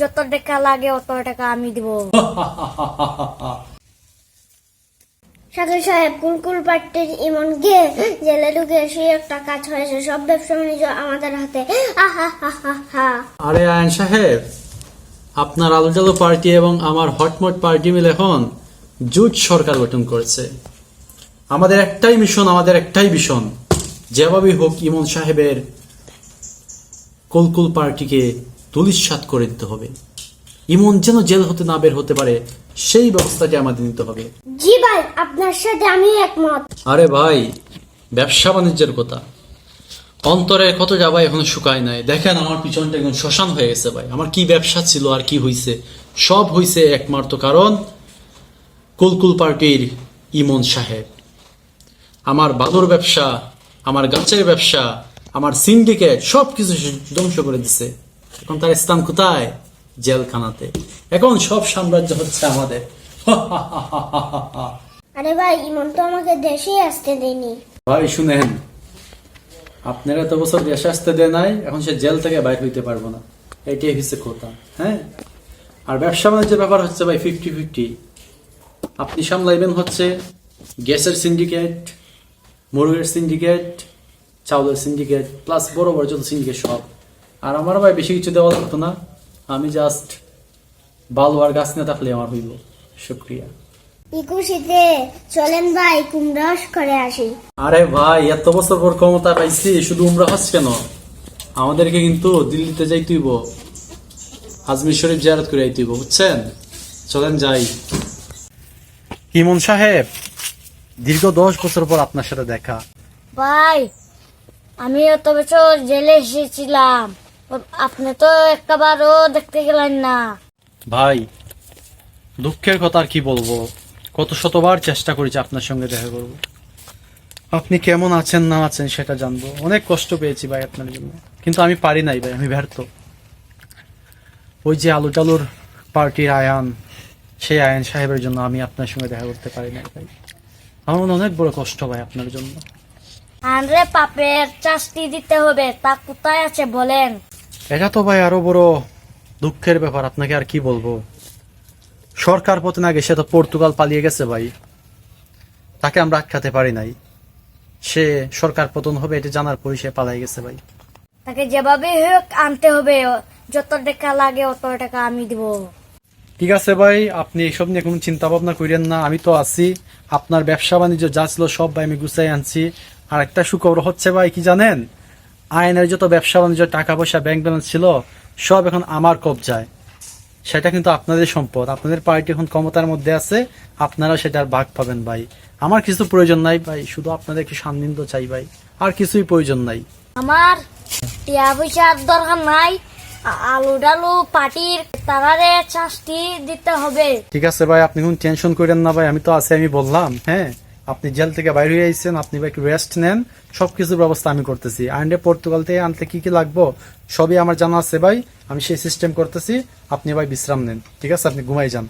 যত টাকা লাগে অত টাকা আমি দিব। সাকিব সাহেব কুলকুল পাট্টির ইমন গিয়ে জেলে ঢুকে সেই একটা কাজ হয়েছে সব ব্যবসা বাণিজ্য আমাদের হাতে। আহা হা হা হা আরে আয়ন সাহেব আপনার আলু পার্টি এবং আমার হটমট পার্টি মিলে এখন জুট সরকার গঠন করেছে। আমাদের একটাই মিশন আমাদের একটাই মিশন যেভাবেই হোক ইমন সাহেবের কুলকুল পার্টিকে তুলিশ্বাত করে দিতে হবে। ইমন যেন জেল হতে না বের হতে পারে সেই ব্যবস্থাটি আমাদের নিতে হবে। জি ভাই আপনার সাথে আমি একমত। আরে ভাই ব্যবসা বাণিজ্যের কথা। অন্তরের কত যাবা এখনও শুকায় নাই। দেখেন আমার পিছনটা একদম শ্মশান হয়ে গেছে ভাই। আমার কি ব্যবসা ছিল আর কি হইছে? সব হইছে একমাত্র কারণ কুলকুল পার্টির ইমন সাহেব। আমার বাদুর ব্যবসা আমার গাছের ব্যবসা আমার সিন্ডিকেট সব কিছু ধ্বংস করে দিছে। এখন তার স্থান কোথায়? জেলখানাতে। এখন সব সাম্রাজ্য হচ্ছে আমাদের। আরে ভাই ইমন তো আমাকে দেশে আসতে দেয়নি। ভাই শুনেন আপনারা তো বছর দেশে আসতে দেয় নাই এখন সে জেল থেকে বাইর হইতে পারব না। এটাই হচ্ছে কথা হ্যাঁ? আর ব্যবসা বাণিজ্যের ব্যাপার হচ্ছে ভাই ফিফটি ফিফটি আপনি সামলাইবেন হচ্ছে গ্যাসের সিন্ডিকেট মুরগের সিন্ডিকেট চাউলের সিন্ডিকেট প্লাস বড় বড় যত সিন্ডিকেট সব। আর আমার ভাই বেশি কিছু দেওয়া লাগতো না। আমি জাস্ট বালু আর গাছ না থাকলে আমার হইব। শুক্রিয়া। ইকুশিতে চলেন ভাই কুমড়াস করে আসি। আরে ভাই এত বছর পর ক্ষমতা পাইছি শুধু উমরা হস কেন? আমাদেরকে কিন্তু দিল্লিতে যাইতেইব আজমির শরীফ জিয়ারত করে যাইতেইব বুঝছেন? চলেন যাই। ইমন সাহেব দীর্ঘ দশ বছর পর আপনার সাথে দেখা। ভাই আমি এত বছর জেলে এসেছিলাম। আপনি তো একবারও দেখতে গেলেন না। ভাই দুঃখের কথা আর কি বলব? কত শতবার চেষ্টা করেছি আপনার সঙ্গে দেখা করব। আপনি কেমন আছেন না আছেন সেটা জানব। অনেক কষ্ট পেয়েছি ভাই আপনার জন্য। কিন্তু আমি পারি নাই ভাই আমি ব্যর্থ। ওই যে আলু টালুর পার্টির আয়ান সেই আয়ান সাহেবের জন্য আমি আপনার সঙ্গে দেখা করতে পারি নাই ভাই। আমার মনে অনেক বড় কষ্ট ভাই আপনার জন্য। আরে পাপের চাষটি দিতে হবে। তা কোথায় আছে বলেন? এটা তো ভাই আরও বড় দুঃখের ব্যাপার। আপনাকে আর কি বলব? সরকার পতন আগে সে তো পর্তুগাল পালিয়ে গেছে ভাই। তাকে আমরা আটকাতে পারি নাই। সে সরকার পতন হবে এটা জানার পরই সে পালাই গেছে ভাই। তাকে যেভাবে হোক আনতে হবে। যত টাকা লাগে অত টাকা আমি দিব। ঠিক আছে ভাই আপনি এসব নিয়ে কোনো চিন্তা ভাবনা করেন না। আমি তো আছি। আপনার ব্যবসা বাণিজ্য যা ছিল সব ভাই আমি গুছাই আনছি। আর একটা সুখবর হচ্ছে ভাই কি জানেন? আইনের যত ব্যবসা বাণিজ্য টাকা পয়সা ব্যাংক ব্যালেন্স ছিল সব এখন আমার কবজায়। সেটা কিন্তু আপনাদের সম্পদ। আপনাদের পার্টি এখন ক্ষমতার মধ্যে আছে আপনারা সেটার ভাগ পাবেন ভাই। আমার কিছু প্রয়োজন নাই ভাই শুধু আপনাদের একটু সান্নিধ্য চাই ভাই। আর কিছুই প্রয়োজন নাই। আমার টিয়া পয়সার দরকার নাই আলু ডালু পাটির তারারে চাষটি দিতে হবে। ঠিক আছে ভাই আপনি কোনো টেনশন করেন না ভাই আমি তো আছি আমি বললাম হ্যাঁ? আপনি জেল থেকে বাইরে হয়ে আসছেন আপনি একটু রেস্ট নেন, সবকিছুর ব্যবস্থা আমি করতেছি। আইন্ডে পর্তুগাল থেকে আনতে কি কি লাগবো, সবই আমার জানা আছে ভাই, আমি সেই সিস্টেম করতেছি, আপনি ভাই বিশ্রাম নেন। ঠিক আছে? আপনি ঘুমাই যান।